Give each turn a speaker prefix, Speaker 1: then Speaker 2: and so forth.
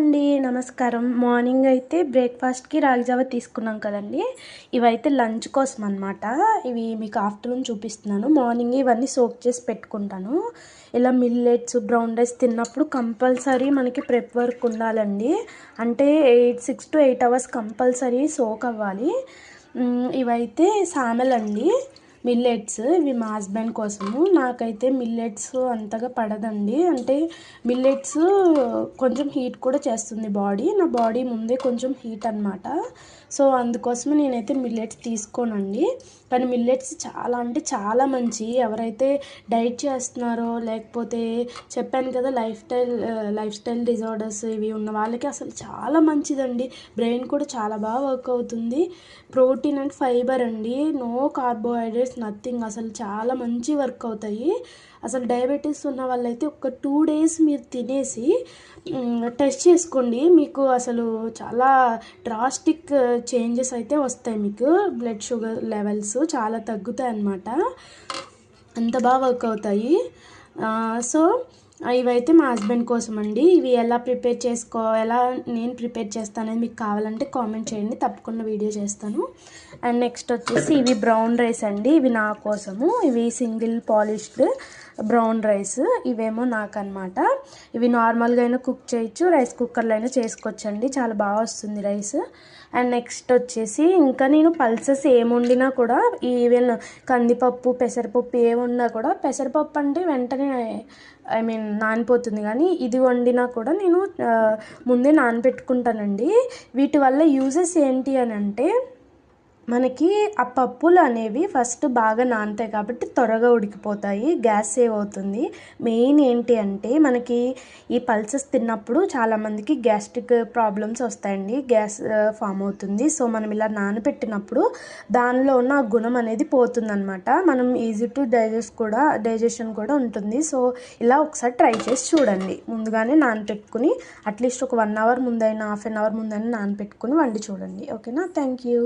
Speaker 1: అండి నమస్కారం. మార్నింగ్ అయితే బ్రేక్ఫాస్ట్కి రాగిజావ తీసుకున్నాం కదండి. ఇవైతే లంచ్ కోసం అనమాట ఇవి మీకు ఆఫ్టర్నూన్ చూపిస్తున్నాను. మార్నింగ్ ఇవన్నీ సోక్ చేసి పెట్టుకుంటాను. ఇలా మిల్లెట్స్ బ్రౌన్ రైస్ తిన్నప్పుడు కంపల్సరీ మనకి ప్రెప్ వర్క్ ఉండాలండి. అంటే eight six to eight hours compulsory soak అవ్వాలి. ఇవైతే సామెలండి. మిల్లెట్స్ ఇవి మా హస్బెండ్ కోసము. నాకైతే మిల్లెట్స్ అంతగా పడదండి. అంటే మిల్లెట్స్ కొంచెం హీట్ కూడా చేస్తుంది బాడీ. నా బాడీ ముందే కొంచెం హీట్ అనమాట సో అందుకోసమే నేనైతే మిల్లెట్స్ తీసుకోనండి. కానీ మిల్లెట్స్ చాలా అంటే చాలా మంచి. ఎవరైతే డైట్ చేస్తున్నారో లేకపోతే చెప్పాను కదా lifestyle lifestyle disorders ఇవి ఉన్న వాళ్ళకి అసలు చాలా మంచిదండి. బ్రెయిన్ కూడా చాలా బాగా వర్క్ అవుతుంది. ప్రోటీన్ అండ్ ఫైబర్ అండి. నో కార్బోహైడ్రేట్స్ నథింగ్ అసలు చాలా మంచి వర్క్ అవుతాయి. అసలు డయాబెటీస్ ఉన్న వాళ్ళైతే ఒక టూ డేస్ మీరు తినేసి టెస్ట్ చేసుకోండి. మీకు అసలు చాలా డ్రాస్టిక్ చేంజెస్ uh, అయితే వస్తాయి మీకు. బ్లడ్ షుగర్ లెవెల్స్ చాలా తగ్గుతాయి అన్నమాట అంత బాగా వర్క్ అవుతాయి. Uh, సో ఇవైతే మా హస్బెండ్ కోసం అండి ఇవి ఎలా ప్రిపేర్ చేసుకో ఎలా నేను ప్రిపేర్ చేస్తానని మీకు కావాలంటే కామెంట్ చేయండి. తప్పకుండా వీడియో చేస్తాను. అండ్ నెక్స్ట్ వచ్చేసి ఇవి బ్రౌన్ రైస్ అండి. ఇవి నా కోసము. ఇవి సింగిల్ పాలిష్డ్ బ్రౌన్ రైస్. ఇవేమో నాకు ఇవి నార్మల్గా అయినా కుక్ చేయొచ్చు. రైస్ కుక్కర్లో అయినా చేసుకోవచ్చు అండి చాలా బాగా వస్తుంది రైస్. అండ్ నెక్స్ట్ వచ్చేసి ఇంకా నేను పల్సెస్ ఏమి వండినా కూడా ఈవెన్ కందిపప్పు పెసరపప్పు ఏమున్నా కూడా పెసరపప్పు అంటే వెంటనే ఐ మీన్ నానిపోతుంది. కానీ ఇది వండినా కూడా నేను ముందే నానబెట్టుకుంటానండి. వీటి వల్ల యూజెస్ ఏంటి అని అంటే మనకి ఆ పప్పులు అనేవి ఫస్ట్ బాగా నానుతాయి కాబట్టి త్వరగా ఉడికిపోతాయి గ్యాస్ సేవ్ అవుతుంది. మెయిన్ ఏంటి అంటే మనకి ఈ పల్సెస్ తిన్నప్పుడు చాలామందికి గ్యాస్ట్రిక్ ప్రాబ్లమ్స్ వస్తాయండి గ్యాస్ ఫామ్ అవుతుంది. సో మనం ఇలా నానబెట్టినప్పుడు దానిలో ఉన్న ఆ గుణం అనేది పోతుందనమాట మనం ఈజీ టు డైజెస్ట్ కూడా డైజెషన్ కూడా ఉంటుంది. సో ఇలా ఒకసారి ట్రై చేసి చూడండి. ముందుగానే నానపెట్టుకుని అట్లీస్ట్ ఒక వన్ అవర్ ముందైనా హాఫ్ అన్ అవర్ ముందైనా నానపెట్టుకుని వండి చూడండి. ఓకేనా? Thank you.